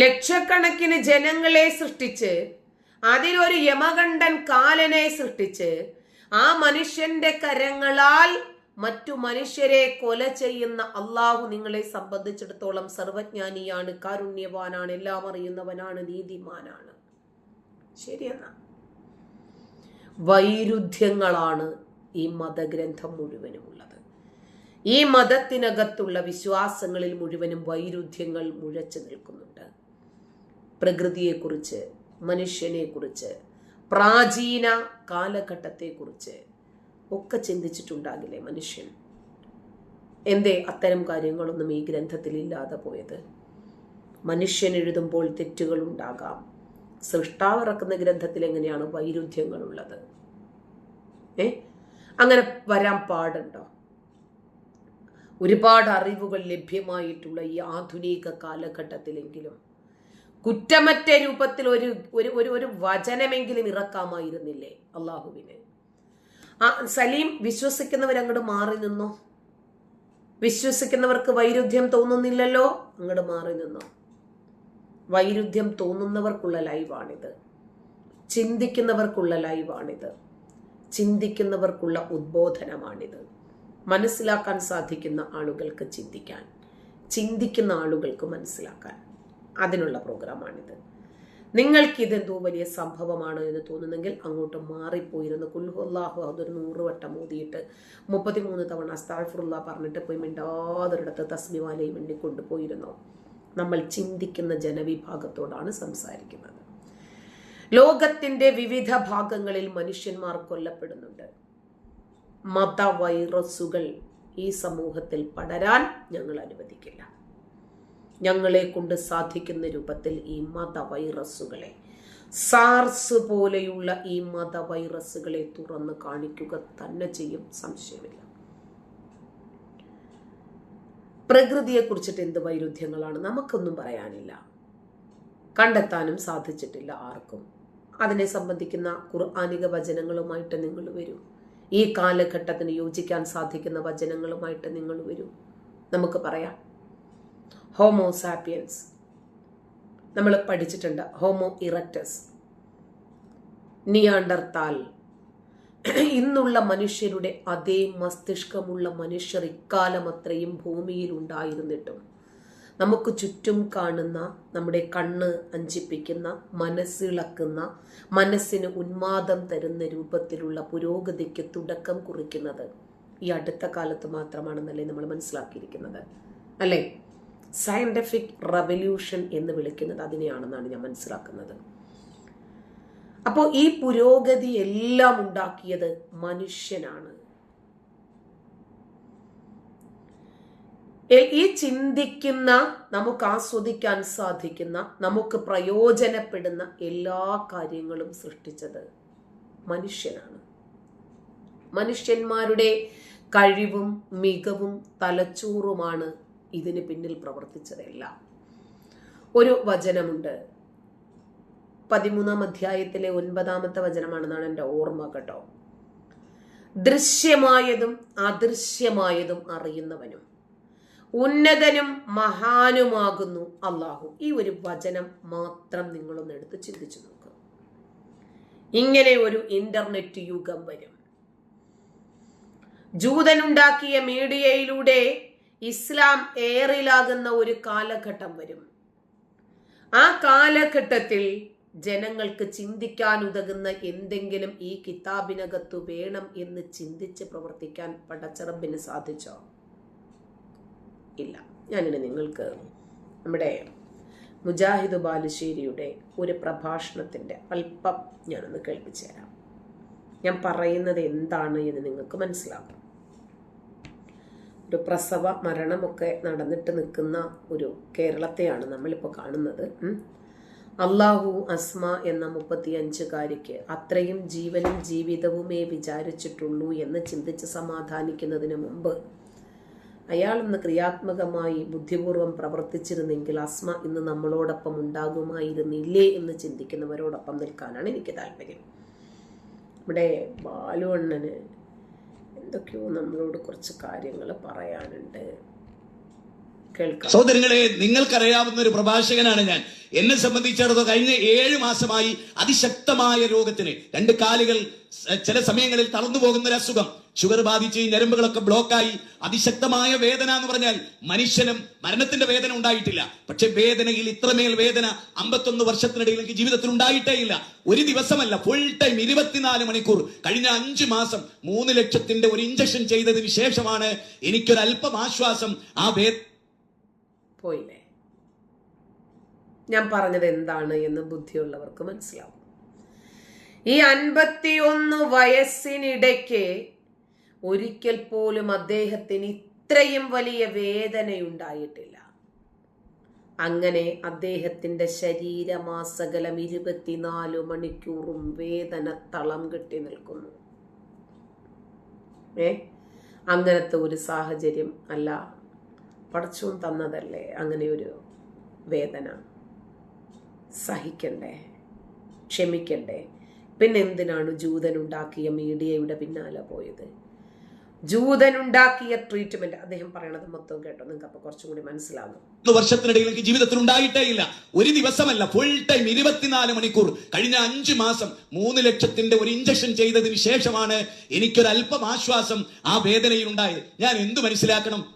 ലക്ഷക്കണക്കിന് ജനങ്ങളെ സൃഷ്ടിച്ച് അതിലൊരു യമകണ്ഠൻ കാലനെ സൃഷ്ടിച്ച് ആ മനുഷ്യന്റെ കരങ്ങളാൽ മറ്റു മനുഷ്യരെ കൊല ചെയ്യുന്ന അള്ളാഹു നിങ്ങളെ സംബന്ധിച്ചിടത്തോളം സർവജ്ഞാനിയാണ് കാരുണ്യവാനാണ് എല്ലാം അറിയുന്നവനാണ് നീതിമാനാണ്. ശരിയെന്നാ വൈരുദ്ധ്യങ്ങളാണ് ഈ മതഗ്രന്ഥം മുഴുവനും ഉള്ളത്. ഈ മതത്തിനകത്തുള്ള വിശ്വാസങ്ങളിൽ മുഴുവനും വൈരുദ്ധ്യങ്ങൾ മുഴച്ചു നിൽക്കുന്നുണ്ട്. പ്രകൃതിയെക്കുറിച്ച് മനുഷ്യനെക്കുറിച്ച് പ്രാചീന കാലഘട്ടത്തെക്കുറിച്ച് ഒക്കെ ചിന്തിച്ചിട്ടുണ്ടാകില്ലേ മനുഷ്യൻ? എന്തേ അത്തരം കാര്യങ്ങളൊന്നും ഈ ഗ്രന്ഥത്തിൽ ഇല്ലാതെ പോയത്? മനുഷ്യൻ എഴുതുമ്പോൾ തെറ്റുകൾ ഉണ്ടാകാം സൃഷ്ടാവ് ഇറക്കുന്ന ഗ്രന്ഥത്തിൽ എങ്ങനെയാണ് വൈരുദ്ധ്യങ്ങളുള്ളത്? ഏ? അങ്ങനെ വരാൻ പാടുണ്ടോ? ഒരുപാട് അറിവുകൾ ലഭ്യമായിട്ടുള്ള ഈ ആധുനിക കാലഘട്ടത്തിലെങ്കിലും കുറ്റമറ്റ രൂപത്തിൽ ഒരു ഒരു ഒരു ഒരു വചനമെങ്കിലും ഇറക്കാമായിരുന്നില്ലേ അള്ളാഹുവിന്? ആ സലീം വിശ്വസിക്കുന്നവർ അങ്ങോട്ട് മാറി നിന്നോ? വിശ്വസിക്കുന്നവർക്ക് വൈരുദ്ധ്യം തോന്നുന്നില്ലല്ലോ? അങ്ങോട്ട് മാറി നിന്നോ? വൈരുദ്ധ്യം തോന്നുന്നവർക്കുള്ള ലൈവാണിത്. ചിന്തിക്കുന്നവർക്കുള്ള ലൈവാണിത്. ചിന്തിക്കുന്നവർക്കുള്ള ഉദ്ബോധനമാണിത്. മനസ്സിലാക്കാൻ സാധിക്കുന്ന ആളുകൾക്ക് ചിന്തിക്കാൻ ചിന്തിക്കുന്ന ആളുകൾക്ക് മനസ്സിലാക്കാൻ. അതിനുള്ള പ്രോഗ്രാമാണിത്. നിങ്ങൾക്ക് ഇതെന്തോ വലിയ സംഭവമാണ് എന്ന് തോന്നുന്നെങ്കിൽ അങ്ങോട്ട് മാറിപ്പോയിരുന്ന്. കുൽഹുല്ലാഹു അതൊരു നൂറ് വട്ടം മോദിയിട്ട് മുപ്പത്തിമൂന്ന് തവണ അസ്താഫുല്ലാ പറഞ്ഞിട്ട് പോയി മിണ്ടാതൊരിടത്ത് തസ്മിമാലയും വേണ്ടി കൊണ്ടുപോയിരുന്നോ നമ്മൾ ചിന്തിക്കുന്ന ജനവിഭാഗത്തോടാണ് സംസാരിക്കുന്നത്. ലോകത്തിന്റെ വിവിധ ഭാഗങ്ങളിൽ മനുഷ്യന്മാർ കൊല്ലപ്പെടുന്നുണ്ട്. മത വൈറസുകൾ ഈ സമൂഹത്തിൽ പടരാൻ ഞങ്ങൾ അനുവദിക്കില്ല. ഞങ്ങളെ കൊണ്ട് സാധിക്കുന്ന രൂപത്തിൽ ഈ മത വൈറസുകളെ സാർസ് പോലെയുള്ള ഈ മത വൈറസുകളെ തുറന്ന് കാണിക്കുക തന്നെ ചെയ്യും. സംശയമില്ല. പ്രകൃതിയെ കുറിച്ചിട്ട് എന്ത് വൈരുദ്ധ്യങ്ങളാണ്? നമുക്കൊന്നും പറയാനില്ല. കണ്ടെത്താനും സാധിച്ചിട്ടില്ല ആർക്കും. അതിനെ സംബന്ധിക്കുന്ന ഖുർആാനിക വചനങ്ങളുമായിട്ട് നിങ്ങൾ വരും. ഈ കാലഘട്ടത്തിന് യോജിക്കാൻ സാധിക്കുന്ന വചനങ്ങളുമായിട്ട് നിങ്ങൾ വരും. നമുക്ക് പറയാം. ഹോമോ സാപ്പിയൻസ് നമ്മൾ പഠിച്ചിട്ടുണ്ട് ഹോമോ ഇറക്ടസ് നിയാണ്ടർത്താൽ. ഇന്നുള്ള മനുഷ്യരുടെ അതേ മസ്തിഷ്കമുള്ള മനുഷ്യർ ഇക്കാലം അത്രയും ഭൂമിയിൽ ഉണ്ടായിരുന്നിട്ടും നമുക്ക് ചുറ്റും കാണുന്ന നമ്മുടെ കണ്ണ് അഞ്ചിപ്പിക്കുന്ന മനസ്സിളക്കുന്ന മനസ്സിന് ഉന്മാദം തരുന്ന രൂപത്തിലുള്ള പുരോഗതിക്ക് തുടക്കം കുറിക്കുന്നത് ഈ അടുത്ത കാലത്ത് മാത്രമാണെന്നല്ലേ നമ്മൾ മനസ്സിലാക്കിയിരിക്കുന്നത്. അല്ലേ? സയന്റിഫിക് റവല്യൂഷൻ എന്ന് വിളിക്കുന്നത് അതിനെയാണെന്നാണ് ഞാൻ മനസ്സിലാക്കുന്നത്. അപ്പോൾ ഈ പുരോഗതി എല്ലാം ഉണ്ടാക്കിയത് മനുഷ്യനാണ്. ഈ ചിന്തിക്കുന്ന നമുക്ക് ആസ്വദിക്കാൻ സാധിക്കുന്ന നമുക്ക് പ്രയോജനപ്പെടുന്ന എല്ലാ കാര്യങ്ങളും സൃഷ്ടിച്ചത് മനുഷ്യനാണ്. മനുഷ്യന്മാരുടെ കഴിവും മികവും തലച്ചോറുമാണ് ഇതിന് പിന്നിൽ പ്രവർത്തിച്ചതെല്ലാം. ഒരു വചനമുണ്ട്. പതിമൂന്നാം അധ്യായത്തിലെ ഒൻപതാമത്തെ വചനമാണെന്നാണ് എന്റെ ഓർമ്മ കേട്ടോ. ദൃശ്യമായതും അദൃശ്യമായതും അറിയുന്നവനും ഉന്നതനും മഹാനുമാകുന്നു അള്ളാഹു ഈ ഒരു വചനം മാത്രം നിങ്ങളൊന്ന് എടുത്ത് ചിന്തിച്ചു നോക്കുക ഇങ്ങനെ ഒരു ഇന്റർനെറ്റ് യുഗം വരും. ജൂതനുണ്ടാക്കിയ മീഡിയയിലൂടെ ഇസ്ലാം ഏറിലാകുന്ന ഒരു കാലഘട്ടം വരും. ആ കാലഘട്ടത്തിൽ ജനങ്ങൾക്ക് ചിന്തിക്കാൻ ഉതകുന്ന എന്തെങ്കിലും ഈ കിതാബിനകത്ത് വേണം എന്ന് ചിന്തിച്ച് പ്രവർത്തിക്കാൻ പടച്ചറബിന് സാധിച്ചോ? ഇല്ല. ഞാനിനി നിങ്ങൾക്ക് നമ്മുടെ മുജാഹിദ് ബാലുശ്ശേരിയുടെ ഒരു പ്രഭാഷണത്തിന്റെ അല്പം ഞാനൊന്ന് കേൾപ്പിച്ചു തരാം. ഞാൻ പറയുന്നത് എന്താണ് എന്ന് നിങ്ങൾക്ക് മനസ്സിലാക്കും. ഒരു പ്രസവ മരണമൊക്കെ നടന്നിട്ട് നിൽക്കുന്ന ഒരു കേരളത്തെയാണ് നമ്മളിപ്പോൾ കാണുന്നത്. അള്ളാഹു അസ്മ എന്ന മുപ്പത്തിയഞ്ചുകാരിക്ക് അത്രയും ജീവനും ജീവിതവുമേ വിചാരിച്ചിട്ടുള്ളൂ എന്ന് ചിന്തിച്ച് സമാധാനിക്കുന്നതിന് മുമ്പ് അയാൾ ഇന്ന് ക്രിയാത്മകമായി ബുദ്ധിപൂർവം പ്രവർത്തിച്ചിരുന്നെങ്കിൽ അസ്മ ഇന്ന് നമ്മളോടൊപ്പം ഉണ്ടാകുമായിരുന്നില്ലേ എന്ന് ചിന്തിക്കുന്നവരോടൊപ്പം നിൽക്കാനാണ് എനിക്ക് താല്പര്യം. ഇവിടെ ബാലുവണ്ണന് എന്തൊക്കെയോ നമ്മളോട് കുറച്ച് കാര്യങ്ങൾ പറയാനുണ്ട്. സഹോദരങ്ങളെ നിങ്ങൾക്കറിയാവുന്ന ഒരു പ്രഭാഷകനാണ് ഞാൻ. എന്നെ സംബന്ധിച്ചിടത്തോളം കഴിഞ്ഞ ഏഴ് മാസമായി അതിശക്തമായ രോഗത്തിന് രണ്ട് കാലുകൾ ചില സമയങ്ങളിൽ തളർന്നു പോകുന്ന ഒരു അസുഖം ഷുഗർ ബാധിച്ച് ഞരമ്പുകളൊക്കെ ബ്ലോക്കായി അതിശക്തമായ വേദന എന്ന് പറഞ്ഞാൽ മനുഷ്യനും മരണത്തിന്റെ വേദന ഉണ്ടായിട്ടില്ല. പക്ഷെ വേദനയിൽ ഇത്രമേൽ വേദന അമ്പത്തൊന്ന് വർഷത്തിനിടയിൽ എനിക്ക് ജീവിതത്തിൽ ഉണ്ടായിട്ടേ ഇല്ല. ഒരു ദിവസമല്ല ഫുൾ ടൈം ഇരുപത്തിനാല് മണിക്കൂർ. കഴിഞ്ഞ അഞ്ച് മാസം മൂന്ന് ലക്ഷത്തിന്റെ ഒരു ഇഞ്ചക്ഷൻ ചെയ്തതിന് ശേഷമാണ് എനിക്കൊരു അല്പം ആശ്വാസം. ആ വേ പോയില്ലേ? ഞാൻ പറഞ്ഞത് എന്താണ് എന്ന് ബുദ്ധിയുള്ളവർക്ക് മനസ്സിലാവും. ഈ അൻപത്തിയൊന്ന് വയസ്സിനിടയ്ക്ക് ഒരിക്കൽ പോലും അദ്ദേഹത്തിന് ഇത്രയും വലിയ വേദനയുണ്ടായിട്ടില്ല. അങ്ങനെ അദ്ദേഹത്തിന്റെ ശരീരമാസകലം ഇരുപത്തിനാല് മണിക്കൂറും വേദന തളം കെട്ടി നിൽക്കുന്നു. ഏ? അങ്ങനത്തെ ഒരു സാഹചര്യം അല്ല പടച്ചും തന്നതല്ലേ അങ്ങനെ ഒരു വേദന? സഹിക്കണ്ടേ? ക്ഷമിക്കണ്ടേ? പിന്നെ എന്തിനാണ് ജൂതനുണ്ടാക്കിയ മീഡിയയുടെ പിന്നാലെ പോയത്? ജൂതനുണ്ടാക്കിയ ട്രീറ്റ്മെന്റ് അദ്ദേഹം പറയണത് മൊത്തം കേട്ടോ നിങ്ങൾക്ക് അപ്പൊ കുറച്ചും കൂടി മനസ്സിലാകും വർഷത്തിനിടയിൽ എനിക്ക് ജീവിതത്തിൽ ഉണ്ടായിട്ടേ ഇല്ല. ഒരു ദിവസമല്ല ഫുൾ ടൈം ഇരുപത്തിനാല് മണിക്കൂർ. കഴിഞ്ഞ അഞ്ചു മാസം മൂന്ന് ലക്ഷത്തിന്റെ ഒരു ഇഞ്ചക്ഷൻ ചെയ്തതിന് ശേഷമാണ് എനിക്കൊരു അല്പം ആശ്വാസം ആ വേദനയിൽ ഉണ്ടായത് ഞാൻ എന്തു മനസ്സിലാക്കണം?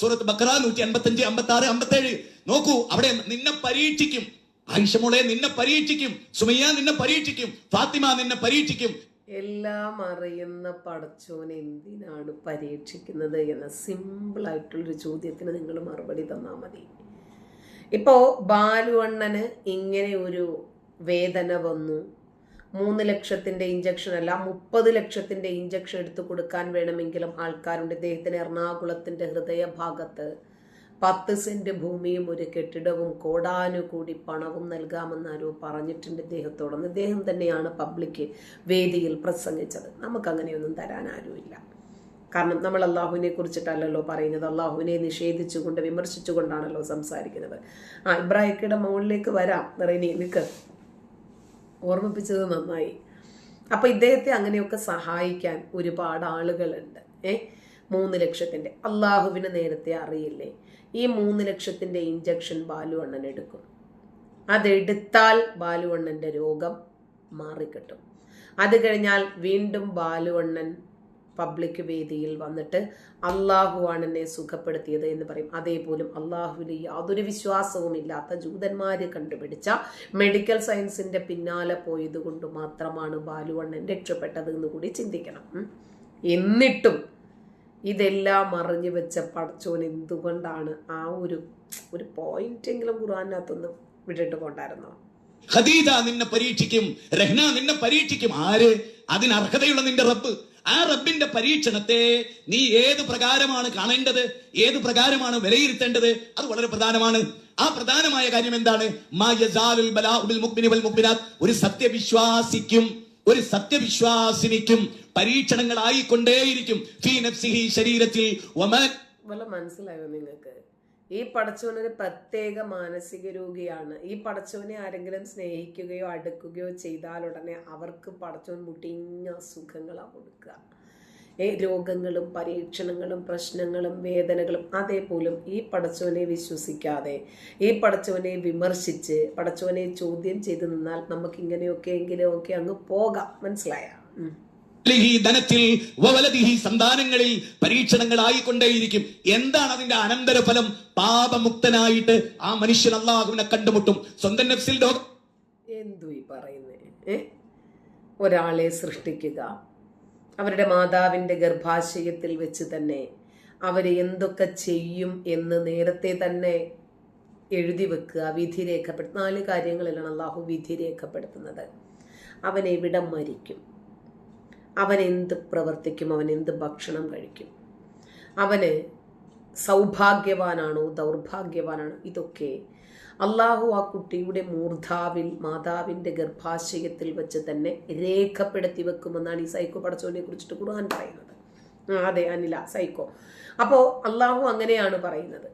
സൂറത്ത് ബക്കറ നൂറ്റി അമ്പത്തഞ്ച് അമ്പത്തി ആറ് അമ്പത്തി ഏഴ് നോക്കൂ അവിടെ നിന്നെ പരീക്ഷിക്കും. ആയിഷമോളെ നിന്നെ പരീക്ഷിക്കും. സുമയ്യ നിന്നെ പരീക്ഷിക്കും. ഫാത്തിമ നിന്നെ പരീക്ഷിക്കും. എല്ലാം അറിയുന്ന പടച്ചോൻ എന്തിനാണ് പരീക്ഷിക്കുന്നത് എന്ന സിമ്പിൾ ആയിട്ടുള്ളൊരു ചോദ്യത്തിന് നിങ്ങൾ മറുപടി തന്നാൽ മതി. ഇപ്പോൾ ബാലുവണ്ണന് ഇങ്ങനെ ഒരു വേദന വന്നു. മൂന്ന് ലക്ഷത്തിന്റെ ഇഞ്ചക്ഷൻ അല്ല മുപ്പത് ലക്ഷത്തിന്റെ ഇഞ്ചക്ഷൻ എടുത്തു കൊടുക്കാൻ വേണമെങ്കിലും ആൾക്കാരുണ്ട്. ഇദ്ദേഹത്തിന് എറണാകുളത്തിന്റെ ഹൃദയഭാഗത്ത് പത്ത് സെന്റ് ഭൂമിയും ഒരു കെട്ടിടവും കോടാനുകൂടി പണവും നൽകാമെന്ന് ആരോ പറഞ്ഞിട്ടുണ്ട് ഇദ്ദേഹത്തോടൊന്ന് ഇദ്ദേഹം തന്നെയാണ് പബ്ലിക് വേദിയിൽ പ്രസംഗിച്ചത്. നമുക്കങ്ങനെയൊന്നും തരാൻ ആരുമില്ല. കാരണം നമ്മൾ അള്ളാഹുവിനെ കുറിച്ചിട്ടല്ലല്ലോ പറയുന്നത്. അള്ളാഹുവിനെ നിഷേധിച്ചുകൊണ്ട് വിമർശിച്ചുകൊണ്ടാണല്ലോ സംസാരിക്കുന്നത്. ആ ഇബ്രാഹിക്കയുടെ മുകളിലേക്ക് വരാം. റെനി നിൽക്ക് ഓർമ്മിപ്പിച്ചത് നന്നായി. അപ്പം ഇദ്ദേഹത്തെ അങ്ങനെയൊക്കെ സഹായിക്കാൻ ഒരുപാട് ആളുകളുണ്ട്. ഏ? മൂന്ന് ലക്ഷത്തിന്റെ അള്ളാഹുവിന് നേരത്തെ അറിയില്ലേ? ഈ മൂന്ന് ലക്ഷത്തിന്റെ ഇഞ്ചക്ഷൻ ബാലു അണ്ണൻ എടുക്കും. അതെടുത്താൽ ബാലു അണ്ണന്റെ രോഗം മാറിക്കിട്ടും. അത് കഴിഞ്ഞാൽ വീണ്ടും ബാലു അണ്ണൻ പബ്ലിക് വേദിയിൽ വന്നിട്ട് അള്ളാഹുവാണ് എന്നെ സുഖപ്പെടുത്തിയത് എന്ന് പറയും. അതേപോലും അള്ളാഹുവിൽ യാതൊരു വിശ്വാസവും ഇല്ലാത്ത ജൂതന്മാര് കണ്ടുപിടിച്ച മെഡിക്കൽ സയൻസിന്റെ പിന്നാലെ പോയത് കൊണ്ട് മാത്രമാണ് ബാലുവണ്ണൻ രക്ഷപ്പെട്ടത് എന്ന് കൂടി ചിന്തിക്കണം. എന്നിട്ടും ഇതെല്ലാം അറിഞ്ഞു വെച്ച പടച്ചോൻ എന്തുകൊണ്ടാണ് ആ ഒരു ഒരു പോയിന്റെങ്കിലും ഖുറാനകത്തൊന്ന് വിട്ടിട്ട് കൊണ്ടായിരുന്നോ ഖദീജ നിന്നെ പരീക്ഷിക്കും രഹ്ന നിന്നെ പരീക്ഷിക്കും. ആര്? അതിന് അർഹതയുള്ള നിന്റെ റബ്ബ്. ആ റബ്ബിന്റെ പരീക്ഷണത്തെ നീ ഏത് പ്രകാരമാണ് കാണേണ്ടത്? ഏത് പ്രകാരമാണ് വിലയിരുത്തേണ്ടത്? അത് വളരെ പ്രധാനമാണ്. ആ പ്രധാനമായ കാര്യം എന്താണ്? ഒരു സത്യവിശ്വാസിക്കും ഒരു സത്യവിശ്വാസിനിക്കും പരീക്ഷണങ്ങളായിക്കൊണ്ടേയിരിക്കും ഫീ നഫ്സിഹി ശരീരത്തിൽ മനസ്സിലായോ നിങ്ങൾക്ക്? ഈ പടച്ചവനൊരു പ്രത്യേക മാനസിക രോഗിയാണ്. ഈ പടച്ചവനെ ആരെങ്കിലും സ്നേഹിക്കുകയോ അടുക്കുകയോ ചെയ്താൽ ഉടനെ അവർക്ക് പടച്ചവൻ മുട്ടിഞ്ഞ അസുഖങ്ങളാണ് കൊടുക്കുക. രോഗങ്ങളും പരീക്ഷണങ്ങളും പ്രശ്നങ്ങളും വേദനകളും അതേപോലും ഈ പടച്ചവനെ വിശ്വസിക്കാതെ ഈ പടച്ചവനെ വിമർശിച്ച് പടച്ചവനെ ചോദ്യം ചെയ്ത് നിന്നാൽ നമുക്ക് ഇങ്ങനെയൊക്കെ എങ്കിലും ഒക്കെ അങ്ങ് പോകാം. മനസ്സിലായ? ധനത്തിൽ സന്താനങ്ങളിൽ പരീക്ഷണങ്ങളായിക്കൊണ്ടേയിരിക്കും. എന്താണ് അതിന്റെ അനന്തരഫലം? പാപമുക്തനായിട്ട് ആ മനുഷ്യൻ അള്ളാഹുവിനെ കണ്ടുമുട്ടും. സ്വന്തം നഫ്സിൽ എന്തു ഈ പറയുന്നേ? ഒരാളെ സൃഷ്ടിക്കുക. അവരുടെ മാതാവിന്റെ ഗർഭാശയത്തിൽ വെച്ച് തന്നെ അവരെ എന്തൊക്കെ ചെയ്യും എന്ന് നേരത്തെ തന്നെ എഴുതി വെക്കുക. വിധി രേഖപ്പെടുത്തുന്ന നാല് കാര്യങ്ങളിലാണ് അള്ളാഹു വിധി രേഖപ്പെടുത്തുന്നത്. അവൻ എവിടെ മരിക്കും? അവൻ എന്ത് പ്രവർത്തിക്കും അവൻ എന്ത് ഭക്ഷണം കഴിക്കും? അവന് സൗഭാഗ്യവാനാണോ ദൗർഭാഗ്യവാനാണോ? ഇതൊക്കെ അള്ളാഹു ആ കുട്ടിയുടെ മൂർധാവിൽ മാതാവിന്റെ ഗർഭാശയത്തിൽ വെച്ച് തന്നെ രേഖപ്പെടുത്തി വെക്കുമെന്നാണ് ഈ സൈക്കോ പടച്ചോനെ കുറിച്ചിട്ട് ഖുർആൻ പറയുന്നത്. അതെ അനില സൈക്കോ. അപ്പോൾ അള്ളാഹു അങ്ങനെയാണ് പറയുന്നത്.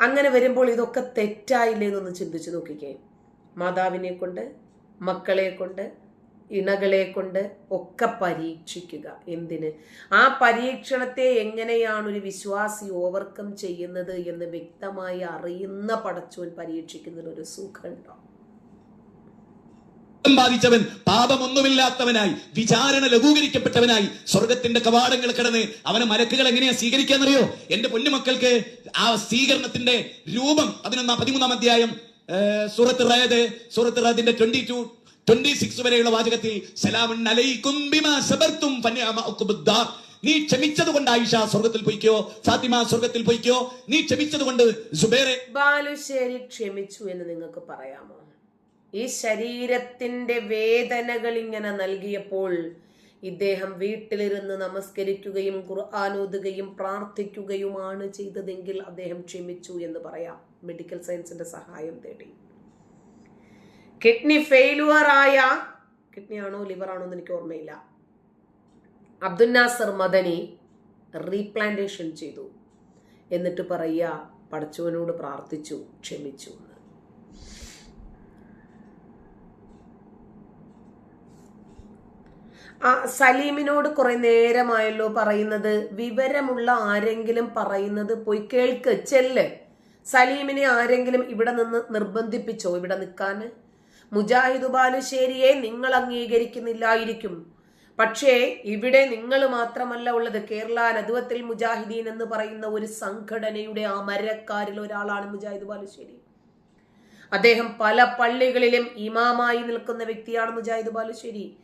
അങ്ങനെ വരുമ്പോൾ ഇതൊക്കെ തെറ്റായില്ലേ എന്നൊന്ന് ചിന്തിച്ചു നോക്കിക്കേ. മാതാവിനെ കൊണ്ട് മക്കളെ കൊണ്ട് ഇണകളെ കൊണ്ട് ഒക്കെ പരീക്ഷിക്കുക. എന്തിന്? ആ പരീക്ഷണത്തെ എങ്ങനെയാണ് ഒരു വിശ്വാസി ഓവർകം ചെയ്യുന്നത് എന്ന് വ്യക്തമായി അറിയുന്ന പടച്ചോൻ പരീക്ഷിക്കുന്നതിൽ ഒരു സുഖമുണ്ടോ ബാധിച്ചവൻ പാപമൊന്നുമില്ലാത്തവനായി വിചാരണ ലഘൂകരിക്കപ്പെട്ടവനായി സ്വർഗത്തിന്റെ കവാടങ്ങൾ കിടന്ന് അവനെ മലക്കുകൾ എങ്ങനെയാ സ്വീകരിക്കാന്നറിയോ? എന്റെ പൊന്നുമക്കൾക്ക് ആ സ്വീകരണത്തിന്റെ രൂപം പതിനൊന്നാം പതിമൂന്നാം അധ്യായം സൂറത്ത് റയത് സൂറത്ത് റയതിന്റെ ട്വന്റി ടു ട്വന്റി സിക്സ് വരെയുള്ള വാചകത്തിൽ സലാമുൻ അലൈക്കും ബിമാ നീ ക്ഷമിച്ചത് കൊണ്ട് ആയിഷ സ്വർഗത്തിൽ പോയിക്കോ ഫാത്തിമ സ്വർഗത്തിൽ പോയിക്കോ നീ ക്ഷമിച്ചത് കൊണ്ട് സുബേറെ ബാലുശ്ശേരി ക്ഷമിച്ചു എന്ന് നിങ്ങൾക്ക് പറയാമോ? ഈ ശരീരത്തിന്റെ വേദനകൾ ഇങ്ങനെ നൽകിയപ്പോൾ ഇദ്ദേഹം വീട്ടിലിരുന്ന് നമസ്കരിക്കുകയും ഖുർആാനോതുകയും പ്രാർത്ഥിക്കുകയുമാണ് ചെയ്തതെങ്കിൽ അദ്ദേഹം ക്ഷമിച്ചു എന്ന് പറയാം. മെഡിക്കൽ സയൻസിന്റെ സഹായം തേടി. കിഡ്നി ഫെയിലുവർ ആയ കിഡ്നി ആണോ എന്ന് എനിക്ക് ഓർമ്മയില്ല. അബ്ദുൽ നാസർ മദനി റീപ്ലാന്റേഷൻ ചെയ്തു. എന്നിട്ട് പറയുക പടച്ചവനോട് പ്രാർത്ഥിച്ചു ക്ഷമിച്ചു ആ സലീമിനോട് കുറെ നേരമായല്ലോ പറയുന്നത്. വിവരമുള്ള ആരെങ്കിലും പറയുന്നത് പോയി കേൾക്ക് ചെല്ല്. സലീമിനെ ആരെങ്കിലും ഇവിടെ നിന്ന് നിർബന്ധിപ്പിച്ചോ? ഇവിടെ നിൽക്കാന് മുജാഹിദ് ബാലുശ്ശേരിയെ നിങ്ങൾ അംഗീകരിക്കുന്നില്ലായിരിക്കും. പക്ഷേ ഇവിടെ നിങ്ങൾ മാത്രമല്ല ഉള്ളത്. കേരള നദുവത്തിൽ മുജാഹിദീൻ എന്ന് പറയുന്ന ഒരു സംഘടനയുടെ ആ മരക്കാരിൽ ഒരാളാണ് മുജാഹിദ് ബാലുശ്ശേരി. അദ്ദേഹം പല പള്ളികളിലും ഇമാമായി നിൽക്കുന്ന വ്യക്തിയാണ് മുജാഹിദ് ബാലുശ്ശേരി.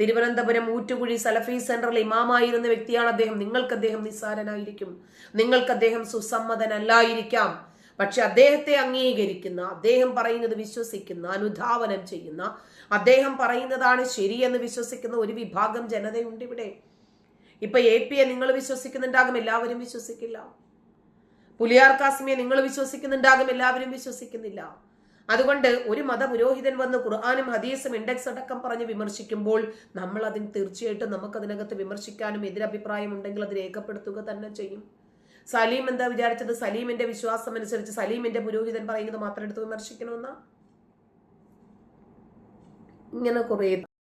തിരുവനന്തപുരം ഊറ്റുകുഴി സലഫി സെന്ററിൽ ഇമാമായിരുന്ന വ്യക്തിയാണ് അദ്ദേഹം. നിങ്ങൾക്ക് അദ്ദേഹം നിസ്സാരനായിരിക്കും. നിങ്ങൾക്ക് അദ്ദേഹം സുസമ്മതനല്ലായിരിക്കാം. പക്ഷെ അദ്ദേഹത്തെ അംഗീകരിക്കുന്ന അദ്ദേഹം പറയുന്നത് വിശ്വസിക്കുന്ന അനുധാവനം ചെയ്യുന്ന അദ്ദേഹം പറയുന്നതാണ് ശരിയെന്ന് വിശ്വസിക്കുന്ന ഒരു വിഭാഗം ജനതയുണ്ട് ഇവിടെ. ഇപ്പൊ എ പിയെ നിങ്ങൾ വിശ്വസിക്കുന്നുണ്ടാകും എല്ലാവരും വിശ്വസിക്കില്ല. പുലിയാർ കാസിമിയെ നിങ്ങൾ വിശ്വസിക്കുന്നുണ്ടാകും എല്ലാവരും വിശ്വസിക്കുന്നില്ല. അതുകൊണ്ട് ഒരു മതപുരോഹിതൻ വന്ന് ഖുർആാനും ഹദീസും ഇൻഡെക്സ് അടക്കം പറഞ്ഞ് വിമർശിക്കുമ്പോൾ നമ്മൾ അതിന് തീർച്ചയായിട്ടും നമുക്കതിനകത്ത് വിമർശിക്കാനും എതിരഭിപ്രായം ഉണ്ടെങ്കിൽ അത് രേഖപ്പെടുത്തുക തന്നെ ചെയ്യും. സലീം എന്താ വിചാരിച്ചത്? സലീമിന്റെ വിശ്വാസം അനുസരിച്ച് സലീമിന്റെ പുരോഹിതൻ പറയുന്നത് മാത്രം എടുത്ത് വിമർശിക്കണമെന്നാ? ഇങ്ങനെ കുറെ